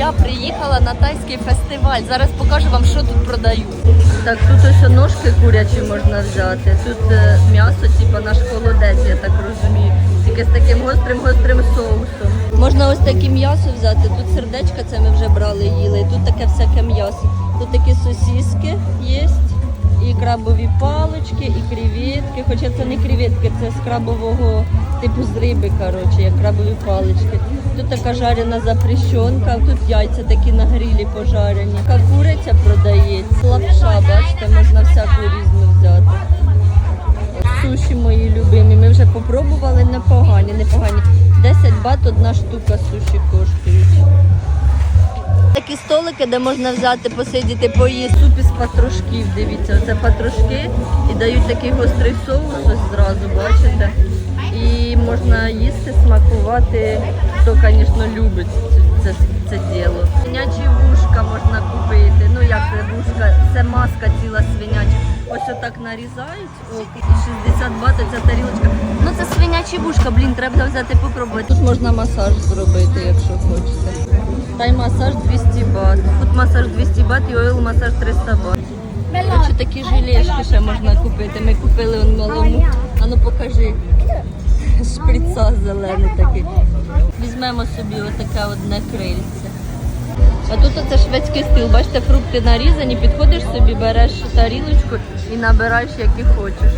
Я приїхала на тайський фестиваль. Зараз покажу вам, що тут продають. Так, тут ось ножки курячі можна взяти. Тут е, м'ясо, типу наш холодець, я так розумію. Тільки з таким гострим-гострим соусом. Можна ось таке м'ясо взяти. Тут сердечка, це ми вже брали, їли. Тут таке всяке м'ясо. Тут такі сосиски є. І крабові палички, і креветки. Хоча це не креветки, це з крабового типу з риби, коротше, як крабові палички. Тут така жарена запрещенка, тут яйця такі на грилі пожарені. Така куриця продається. Лапша, бачите, можна всяку різну взяти. Суші мої любимі. Ми вже попробували непогані, непогані. 10 бат одна штука суші коштують. Такі столики, де можна взяти, посидіти, поїсти. Суп із патрушків, дивіться, це патрушки і дають такий гострий соус ось зразу, бачите? І можна їсти, смакувати, хто, звісно, любить це, це, це діло. Свинячі вушка можна купити. Ну як це вушка, це маска ціла свиняча. Ось отак нарізають, о, і 60 бат ця тарілочка. Ну це свинячі вушка, блін, треба взяти попробувати. Тут можна масаж зробити, якщо хочете. Тай масаж 200 бат. Фут масаж 200 бат і ойл масаж 300 бат. Короче, такі жилешки ще можна купити. Ми купили он малому. А ну покажи. Шприца зелений такий. Візьмемо собі отаке одне крильце. А тут оце шведський стил. Бачите, фрукти нарізані, підходиш собі, береш тарілочку і набираєш, які хочеш.